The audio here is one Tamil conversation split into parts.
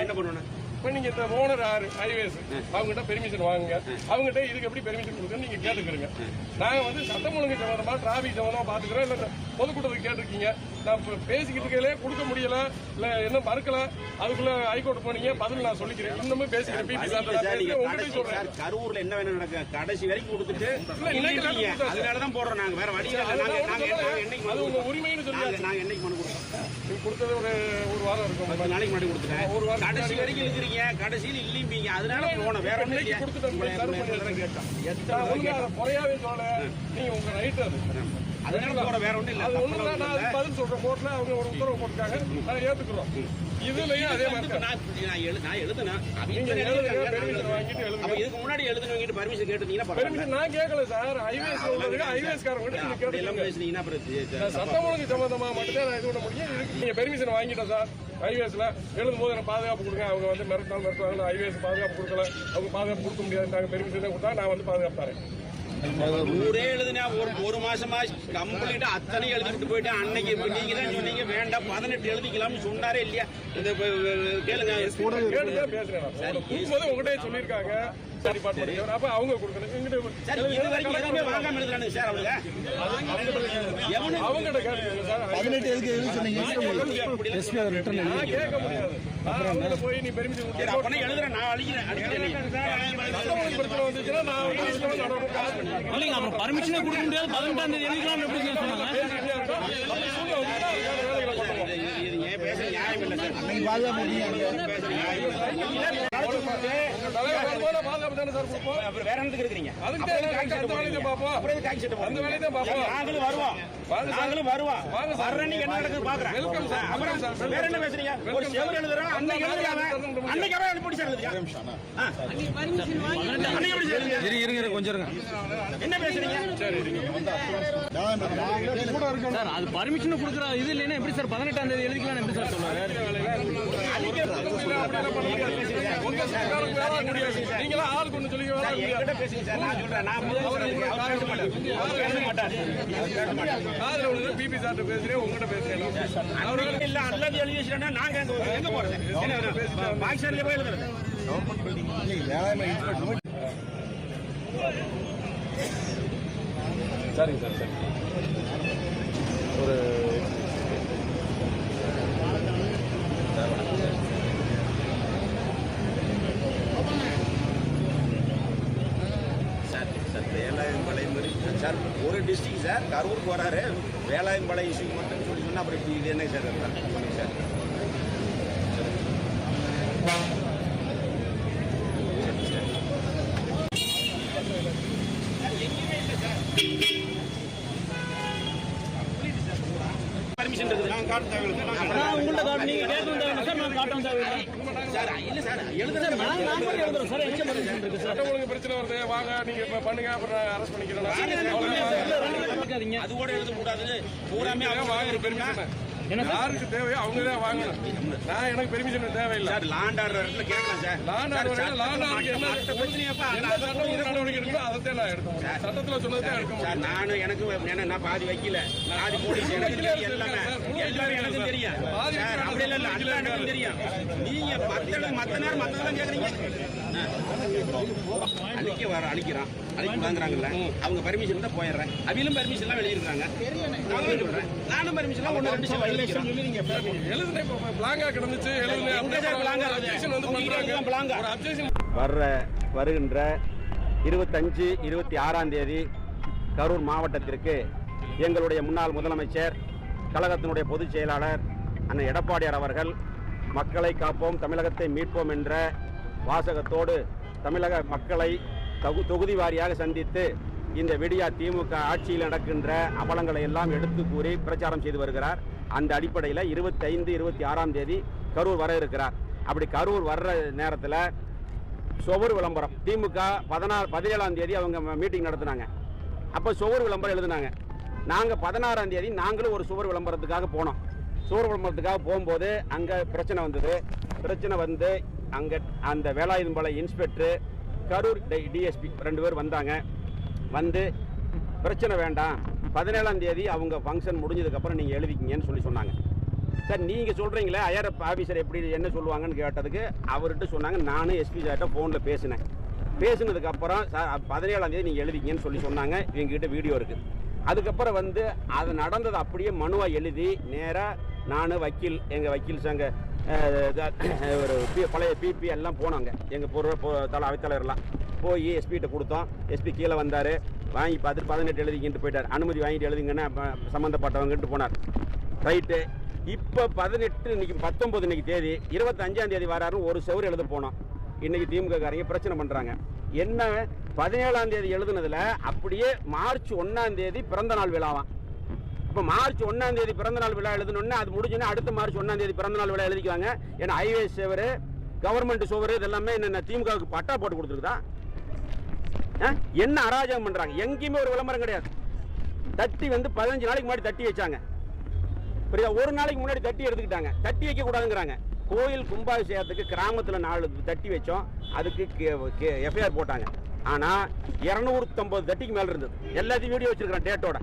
என்ன பண்ணுவேன் இப்ப இந்த ஓனர் யாரு? ஹைவேஸ் அவங்ககிட்ட பெர்மிஷன் வாங்குங்க. அவங்ககிட்ட இதுக்கு எப்படி பெர்மிஷன் கொடுக்குன்னு நீங்க கேட்டுக்கிறீங்க. நாங்க வந்து சட்டம் ஒழுங்கு சம்பந்தமா டிராபிக் சம்பந்தமா பாத்துக்கிறோம் இல்ல பொதுக்கூட்டத்துக்கு கேட்டிருக்கீங்க நான் பேசிக்கிட்டு இருக்கையிலே கொடுக்க முடியல இல்ல என்ன மறுக்கல அதுக்குள்ள ஹைகோர்ட் போனீங்க பதில் நான் சொல்லிக்கிறேன். இன்னமும் பேசிக்கிறேன் பிபி சார் சொல்றேன். கரூர்ல என்ன வேணும் நடக்க? கடைசி வரைக்கும் கொடுத்துட்டு. அதனாலதான் போடுறோம் நாங்க. வேற வழி அது உங்க? உரிமைன்னு சொல்லி நாங்க என்னைக்கு மனு கொடுத்தோம் கொடுத்தது ஒரு ஒரு வாரம் இருக்கும். நாளைக்கு முன்னாடி கொடுத்துட்டேன். ஒரு வாரம் கடைசி வரைக்கும் இருக்கிறீங்க. கடைசியில் இல்லீம்பீங்க அதனால போனோம். வேற? கொடுத்துட்டோம் உங்களை சார், எத்தனை குறையாவே சொல்லல. நீங்க உங்க ரைட் அது. அதனால போற வேற ஒண்ணும் இல்ல. அது பதில் சொல்றேன் கோர்ட்ல அவங்க ஒரு உத்தரவு போட்டுருக்காங்க. ஏத்துக்கிறோம். இதுலயும் அதே மாதிரி நான் நான் எழு- நான் எழுதுனேன். அவங்க நீங்க இப்ப எழுதுங்க எழுதுறாங்க, பெர்மிஷன் நான் வாங்கிட்டு அப்ப எழுதுங்க. இதுக்கு முன்னாடி கேட்டிருந்தீங்கன்னா பரவாயில்ல. பெர்மிஷன் நான் கேட்கல சார். ஹைவேஸ் உள்ளதுக்கு ஹைவேஸ் காரங்க நீங்க அப்படி எல்லாம் கேட்டுக்கோங்க. பேசுனீங்கன்னா அப்புறம் இது- இது- நான் சட்டம் ஒழுங்கு சம்பந்தமா மட்டும்தான் நான் இது பண்ண முடியும். இதுக்கு நீங்க பெர்மிஷன் வாங்கிட்டோம் சார். ஹைவேஸ்ல எழுதும் போது எனக்கு பாதுகாப்பு கொடுங்க. அவங்க வந்து மிரட்டால் மிரட்டுவாங்க. ஹைவேஸ் பாதுகாப்பு கொடுக்கல. அவங்க பாதுகாப்பு கொடுக்க முடியாது நாங்க பெர்மிஷன் தான் கொடுத்தா நான் வந்து பாதுகாப்பு தரேன். ஊரே எழுதுனா ஒரு ஒரு மாசமா கம்ப்ளீட்டா அத்தனை எழுதி விட்டு போயிட்டு அன்னைக்கு நீங்க தான் சொன்னீங்க வேண்டாம் பதினெட்டு எழுதிக்கலாம்னு சொன்னாரே இல்லையா? இந்த கேளுங்க. உங்ககிட்டயே சொல்லியிருக்காங்க. டிபார்ட்மெண்ட் அப்ப அவங்க கொடுக்கணும் எங்கிட்ட அவங்க பதினெட்டு எதுக்கு எழுதி சொன்னீங்க கேட்க முடியாது போய் நீ பெர்மிஷன் அப்பனா எழுதுறேன் நான் அழிக்கிறேன். இல்லைங்க அப்புறம் பர்மிஷனே கொடுக்க முடியாது பதினெட்டாம் தேதி எழுதிக்கலாம் எப்படி சொன்னாங்க பேச நியாயம் இல்லை சார் வேற இருக்கிறீங்க நாங்களும் வருவோம் நாங்களும் வருவோம் வர்ற என்ன நடக்குது பாக்குறேன் வேற என்ன பேசுறீங்க ஒரு செவல் எழுதுறோம் அன்னைக்கு எழுதுறாங்க அன்னைக்கு அவன் எழுதி இருங்க இருங்க கொஞ்சம் இருங்க என்ன பேசுறீங்க சார் அது பர்மிஷன் கொடுக்குற இது இல்லைன்னா எப்படி சார் பதினெட்டாம் தேதி எழுதிக்கலாம் எப்படி சார் சொல்லுவாங்க உங்க சர்க்காருக்கு வேலை முடியாது. நீங்களாம் ஆளுக்கு ஒண்ணு சொல்லி சார் சொல்றேன் நான் பிபி பேசுறேன் உங்ககிட்ட பேசுறேன் அவர்கள் இல்ல அல்லது எழுதி நான் எங்க எங்க பாகிஸ்தான்ல போய் எழுதுறது சரிங்க சார் சரி. ஒரு சார் சார் வேலாயும்பாளையம் மாதிரி சார் ஒரு டிஸ்ட்ரிக்ட் சார் கரூருக்கு வராரு வேலாயும்பாளையம் இஷ்யூ மட்டும் சொல்லி சொன்னால் அப்புறம் இது என்ன சார் இருந்தாங்க சொல்லுங்க சார் பர்மிஷன் இருக்குது நான் காட்ட தேவையில்லை சார். நான் உங்கள்ட்ட காட்டு நீங்க கேட்க தேவை சார் நான் காட்ட தேவையில்லை சார் இல்ல சார் எழுதுறது நான் நான் மட்டும் எழுதுறேன் சார் எங்க ஒழுங்கு பிரச்சனை வருது வாங்க நீங்க இப்ப பண்ணுங்க அப்புறம் அரெஸ்ட். இருக்காதீங்க அது கூட எழுத கூடாது பூராமே வாங்குற பெர்மிஷன் யாருக்கு தேவையோ அவங்க தான் வாங்கணும். நான் எனக்கு பெர்மிஷன் தேவையில்லை. சார் லாண்ட் ஆர்டர் இடத்துல கேட்கலாம் சார். லாண்ட் ஆர்டர் லாண்ட் ஆர்டருக்கு என்ன பிரச்சனையப்பா நடவடிக்கை எடுக்கணும் அதைத்தான் நான் எடுக்க முடியும். சட்டத்துல சொன்னதை எடுக்க முடியும். சார் நானும் எனக்கு என்ன நான் பாதி வைக்கல. பாதி போலீஸ் எனக்கு தெரியும் எல்லாமே. எல்லாமே எனக்கும் தெரியும். சார். அப்படி இல்ல இல்ல அல்ல எனக்கும் தெரியும். நீங்க மத்த மத்த நேரம் மத்ததெல்லாம் கேக்குறீங்க? ஆ. அழிக்க வர அழிக்கிறான் அழிக்க வாங்குறாங்கல்ல. அவங்க பர்மிஷன் தான் போயிடுறேன். அவிலும் பர்மிஷன் எல்லாம் வெளியிருக்காங்க நானும் சொல்றேன். நானும் பர்மிஷன் எல்லாம் சொல்லி எழுதுனே பிளாங்கா கிடந்துச்சு. எழுதுனே வந்து பண்றாங்க? ஒரு வர்ற வருகின்ற இருபத்தஞ்சு இருபத்தி ஆறாம் தேதி கரூர் மாவட்டத்திற்கு எங்களுடைய முன்னாள் முதலமைச்சர் கழகத்தினுடைய பொதுச் செயலாளர் அண்ணன் எடப்பாடியார் அவர்கள் மக்களை காப்போம் தமிழகத்தை மீட்போம் என்ற வாசகத்தோடு தமிழக மக்களை தகு தொகுதி வாரியாக சந்தித்து இந்த விடியா திமுக ஆட்சியில் நடக்கின்ற அவலங்களை எல்லாம் எடுத்து கூறி பிரச்சாரம் செய்து வருகிறார். அந்த அடிப்படையில் இருபத்தைந்து இருபத்தி ஆறாம் தேதி கரூர் வர இருக்கிறார். அப்படி கரூர் வர்ற நேரத்தில் சுவர் விளம்பரம். திமுக பதினாறு பதினேழாம் தேதி அவங்க மீட்டிங் நடத்துனாங்க. அப்போ சுவர் விளம்பரம் எழுதுனாங்க. நாங்கள் பதினாறாம் தேதி நாங்களும் ஒரு சுவர் விளம்பரத்துக்காக போனோம். சுவர் விளம்பரத்துக்காக போகும்போது அங்கே பிரச்சனை வந்தது. பிரச்சனை வந்து அங்கே அந்த வேலாயுதம்பாளை இன்ஸ்பெக்டர் கரூர் டிஎஸ்பி ரெண்டு பேர் வந்தாங்க. வந்து பிரச்சனை வேண்டாம். பதினேழாம் தேதி அவங்க ஃபங்க்ஷன் முடிஞ்சதுக்கப்புறம் நீங்கள் எழுதிக்கிங்கன்னு சொல்லி சொன்னாங்க. சார் நீங்கள் சொல்கிறீங்களே ஐஆர் ஆஃபீஸர் எப்படி என்ன சொல்லுவாங்கன்னு கேட்டதுக்கு அவர்கிட்ட சொன்னாங்க. நானும் எஸ்பி சார்கிட்ட ஃபோனில் பேசினேன். பேசினதுக்கப்புறம் சார் பதினேழாம் தேதி நீங்கள் எழுதிக்கிங்கன்னு சொல்லி சொன்னாங்க. எங்ககிட்ட வீடியோ இருக்குது அதுக்கப்புறம் வந்து அது நடந்தது அப்படியே மனுவாக எழுதி நேராக நான் வக்கீல் எங்கள் வக்கீல் சங்க ஒரு பி- பழைய பிபி எல்லாம் போனாங்க. எங்கள் பொருள் தலை அவைத்தலைவர்லாம். போய் எஸ்பிகிட்ட கொடுத்தோம். எஸ்பி கீழே வந்தார். வாங்கி பார்த்துட்டு பதினெட்டு எழுதிக்கிட்டு போயிட்டார். அனுமதி வாங்கிட்டு எழுதுங்கன்னா அப்ப சம்மந்தப்பட்டவங்கன்ட்டு போனார். ரைட்டு. இப்போ பதினெட்டு இன்னைக்கு பத்தொம்பது இன்னைக்கு தேதி இருபத்தஞ்சாம் தேதி வராருன்னு ஒரு செவரு எழுத போனோம். இன்னைக்கு திமுககாரங்க பிரச்சனை பண்ணுறாங்க என்ன பதினேழாம் தேதி எழுதுனதில் அப்படியே மார்ச் ஒன்றாம் தேதி பிறந்த நாள் விழாவாம். இப்போ மார்ச் ஒன்றாம் தேதி பிறந்த நாள் விழா எழுதணும்னா அது முடிஞ்சோன்னா அடுத்த மார்ச் ஒன்றாம் தேதி பிறந்த நாள் விழா எழுதிக்குவாங்க. ஏன்னா ஹைவே செவரு கவர்மெண்ட் சுவர் இதெல்லாமே என்னென்ன திமுகவுக்கு பட்டா போட்டு கொடுத்துருக்குதா? என்ன அராஜகம் பண்றாங்க? எங்கேயுமே ஒரு விளம்பரம் கிடையாது. தட்டி வந்து பதினஞ்சு நாளைக்கு முன்னாடி தட்டி வச்சாங்க. புரியுதா? ஒரு நாளைக்கு முன்னாடி தட்டி எடுத்துக்கிட்டாங்க. தட்டி வைக்க கூடாதுங்கிறாங்க. கோயில் கும்பாபிஷேகத்துக்கு கிராமத்தில் நாலு தட்டி வச்சோம். அதுக்கு எஃப்ஐஆர் போட்டாங்க. ஆனால் இரநூத்தம்பது தட்டிக்கு மேலே இருந்தது. எல்லாத்தையும் வீடியோ வச்சிருக்கிறேன் டேட்டோட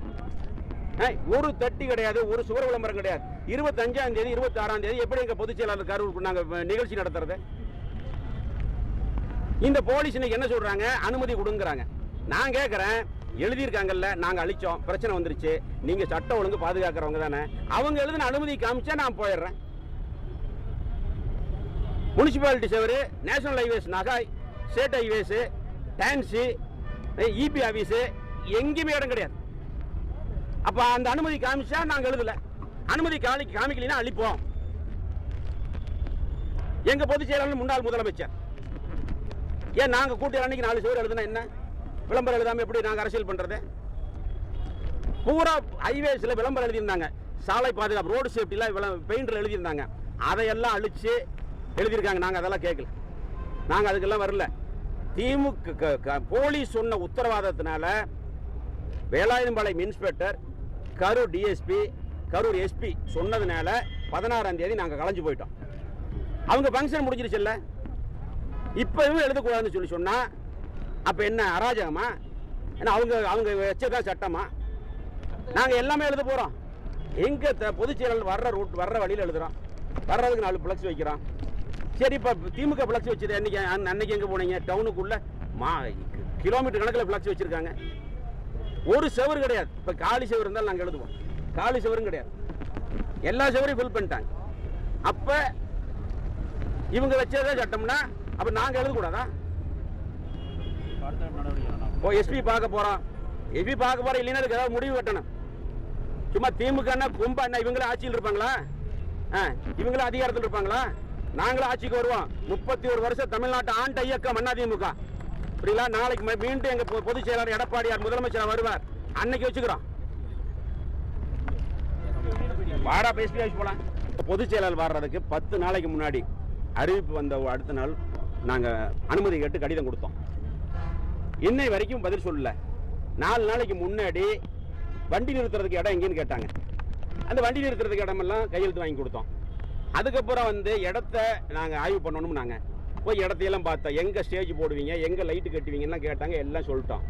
ஒரு தட்டி கிடையாது ஒரு சுவர் விளம்பரம் கிடையாது. இருபத்தஞ்சாம் தேதி இருபத்தி ஆறாம் தேதி எப்படி எங்கள் பொதுச் செயலாளர் கரூர் நாங்கள் நிகழ்ச்சி நடத்துறது? இந்த போலீஸ் இன்னைக்கு என்ன சொல்றாங்க? அனுமதி கொடுங்கிறாங்க. நான் கேட்கறேன் எழுதியிருக்காங்கல்ல நாங்க அழிச்சோம் பிரச்சனை வந்துருச்சு நீங்க சட்டம் ஒழுங்கு பாதுகாக்கிறவங்க தானே அவங்க எழுதின அனுமதி காமிச்சா நான் போயிடுறேன். முனிசிபாலிட்டி சேவரு நேஷனல் ஹைவேஸ் நகாய் ஸ்டேட் ஹைவேஸ் டான்ஸு இபி ஆஃபீஸு எங்கேயுமே இடம் கிடையாது. அப்ப அந்த அனுமதி காமிச்சா நாங்க எழுதல. அனுமதி காமி காமிக்கலாம் அழிப்போம். எங்க பொதுச் செயலாளர் முன்னாள் முதலமைச்சர். ஏன் நாங்கள் கூட்டி அன்னைக்கு நாலு சுவர் எழுதுனா என்ன? விளம்பரம் எழுதாமல் எப்படி நாங்கள் அரசியல் பண்ணுறது பூரா ஹைவேஸில் விளம்பரம் எழுதியிருந்தாங்க. சாலை பாதுகாப்பு ரோடு சேஃப்டிலாம் பெயிண்டில் எழுதியிருந்தாங்க. அதையெல்லாம் அழித்து எழுதியிருக்காங்க. நாங்கள் அதெல்லாம் கேட்கல நாங்கள் அதுக்கெல்லாம் வரல. திமுக க- க- போலீஸ் சொன்ன உத்தரவாதத்தினால Velayuthampalayam inspector Karur DSP Karur SP சொன்னதுனால பதினாறாம் தேதி நாங்கள் கலைஞ்சு போயிட்டோம். அவங்க ஃபங்க்ஷன் முடிஞ்சிருச்சுல்ல? இப்பவும் எழுதக்கூடாதுன்னு சொல்லி சொன்னால் அப்போ என்ன அராஜகமா? ஏன்னா அவங்க அவங்க வச்சிருக்கா சட்டமா? நாங்கள் எல்லாமே எழுத போகிறோம் எங்கே பொதுச் செயலாளர் வர்ற ரூட் வர்ற வழியில் எழுதுகிறோம் வர்றதுக்கு நாலு பிளக்ஸ் வைக்கிறோம் சரி இப்போ திமுக பிளக்ஸ் வச்சது அன்னைக்கு அன்னைக்கு எங்கே போனீங்க? டவுனுக்குள்ளே மா கிலோமீட்டர் கணக்கில் பிளக்ஸ் வச்சுருக்காங்க. ஒரு செவரு கிடையாது. இப்போ காலி செவரு இருந்தாலும் நாங்கள் எழுதுவோம். காலி செவரும் கிடையாது. எல்லா செவரையும் ஃபில் பண்ணிட்டாங்க. அப்போ இவங்க வச்சதே சட்டம்னா அப்ப நாங்க எழுதக்கூடாதா ஓ எஸ்பி பார்க்க போறோம் எஸ்பி பார்க்க போறோம் இல்லைன்னா அதுக்கு ஏதாவது முடிவு வெட்டணும் சும்மா திமுக கும்பா என்ன இவங்களே ஆட்சியில் இருப்பாங்களா? ஆ, இவங்களே அதிகாரத்தில் இருப்பாங்களா? நாங்களும் ஆட்சிக்கு வருவோம். முப்பத்தி ஒரு வருஷம் தமிழ்நாட்டு ஆண்ட இயக்கம் அண்ணா திமுக. புரியல நாளைக்கு மீண்டும் எங்க பொ- பொதுச் செயலாளர் எடப்பாடியார் முதலமைச்சர் வருவார். அன்னைக்கு வச்சுக்கிறோம். வாடா பேசி போலாம். பொதுச் செயலாளர் வர்றதுக்கு பத்து நாளைக்கு முன்னாடி அறிவிப்பு வந்த அடுத்த நாள் நாங்கள் அனுமதி கேட்டு கடிதம் கொடுத்தோம். இன்னை வரைக்கும் பதில் சொல்லல. நாலு நாளைக்கு முன்னாடி வண்டி நிறுத்துறதுக்கு இடம் எங்கேன்னு கேட்டாங்க. அந்த வண்டி நிறுத்துறதுக்கு இடமெல்லாம் கையெழுத்து வாங்கி கொடுத்தோம். அதுக்கப்புறம் வந்து இடத்த நாங்கள் ஆய்வு பண்ணணும் நாங்கள் போய் இடத்தையெல்லாம் பார்த்தோம். எங்கே ஸ்டேஜ் போடுவீங்க எங்கே லைட்டு கட்டுவீங்கலாம் கேட்டாங்க எல்லாம் சொல்லிட்டோம்.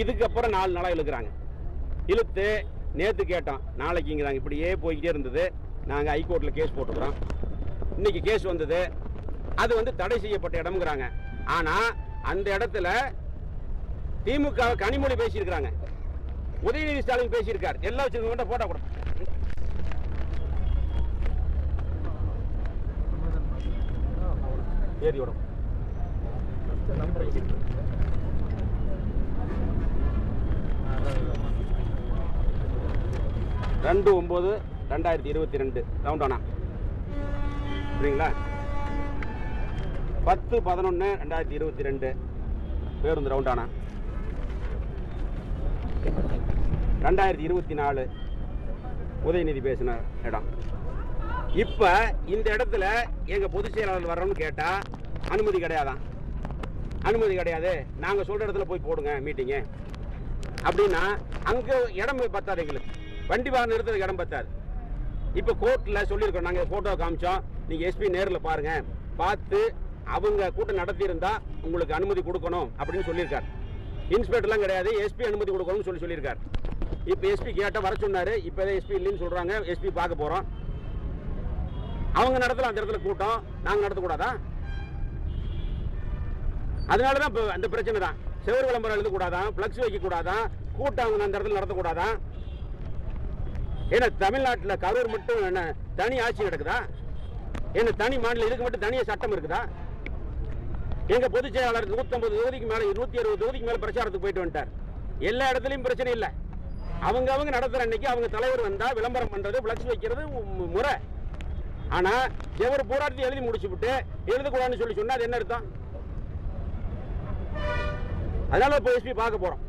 இதுக்கப்புறம் நாலு நாளாக இழுக்கிறாங்க. இழுத்து நேற்று கேட்டோம். நாளைக்குங்கிறாங்க இப்படியே போய்கிட்டே இருந்தது. நாங்கள் ஹைகோர்ட்டில் கேஸ் போட்டுக்கிறோம். இன்னைக்கு கேஸ் வந்தது. அது வந்து தடை செய்யப்பட்ட இடம்ங்கிறாங்க. ஆனால் அந்த இடத்துல திமுக கனிமொழி பேசியிருக்கிறாங்க. உதயநிதி ஸ்டாலின் பேசியிருக்கார். எல்லாம் வச்சிருக்கவங்க போட்டோ கூட. ஏறி விடும் ரெண்டு ஒம்பது ரெண்டாயிரத்தி இருபத்தி ரெண்டு. ரவுண்டானா சரிங்களா பத்து பதினொன்று ரெண்டாயிரத்தி இருபத்தி ரெண்டு. பேருந்து ரவுண்டானா ரெண்டாயிரத்தி இருபத்தி நாலு உதயநிதி பேசின இடம். இப்போ இந்த இடத்துல எங்கள் பொதுச் செயலாளர் வரணும்னு கேட்டால் அனுமதி கிடையாதான். அனுமதி கிடையாது. நாங்கள் சொல்கிற இடத்துல போய் போடுங்க மீட்டிங்கு அப்படின்னா அங்கே இடம் பத்தாது எங்களுக்கு. வண்டி வாகனம் நிறுத்துறதுக்கு இடம் பத்தாது. இப்போ கோர்ட்டில் சொல்லியிருக்கோம். நாங்கள் ஃபோட்டோ காமிச்சோம். நீங்கள் எஸ்பி நேரில் பாருங்கள் பார்த்து அவங்க கூட்டம் நடத்தியிருந்தா உங்களுக்கு அனுமதி கொடுக்கணும் அப்படின்னு சொல்லியிருக்கார். இன்ஸ்பெக்டர்லாம் கிடையாது எஸ்பி அனுமதி கொடுக்கணும்னு சொல்லி சொல்லியிருக்கார். இப்போ எஸ்பி கேட்டால் வர சொன்னார் இப்போ எஸ்பி இல்லைன்னு சொல்கிறாங்க எஸ்பி பார்க்க போகிறோம் அவங்க நடத்தலாம் அந்த இடத்துல கூட்டம் நாங்கள் நடத்தக்கூடாதா? அதனால தான் இப்போ அந்த பிரச்சனை தான். செவ்வறு விளம்பரம் எழுதக்கூடாதான் ஃப்ளக்ஸ் வைக்கக்கூடாதான் கூட்டம் அவங்க அந்த இடத்துல நடத்தக்கூடாதான் ஏன்னா தமிழ்நாட்டில் கரூர் மட்டும் என்ன தனி ஆட்சி நடக்குதா? ஏன்னா தனி மாநிலம் இதுக்கு மட்டும் தனியாக சட்டம் இருக்குதா? எங்க பொதுச் செயலாளர் நூத்தம்பது தொகுதிக்கு மேல இருநூத்தி அறுபது தொகுதிக்கு மேல பிரச்சாரத்துக்கு போயிட்டு வந்துட்டார். எல்லா இடத்துலயும் பிரச்சனை இல்லை. அவங்க அவங்க நடத்துற அன்னைக்கு அவங்க தலைவர் வந்தா விளம்பரம் பண்றது பிளக்ஸ் வைக்கிறது முறை. ஆனா எவர் போராட்டத்தை எழுதி முடிச்சு விட்டு எழுதக்கூடாதுன்னு சொல்லி சொன்னா அது என்ன அர்த்தம்? அதனால இப்போ எஸ்பி பார்க்க போறோம்.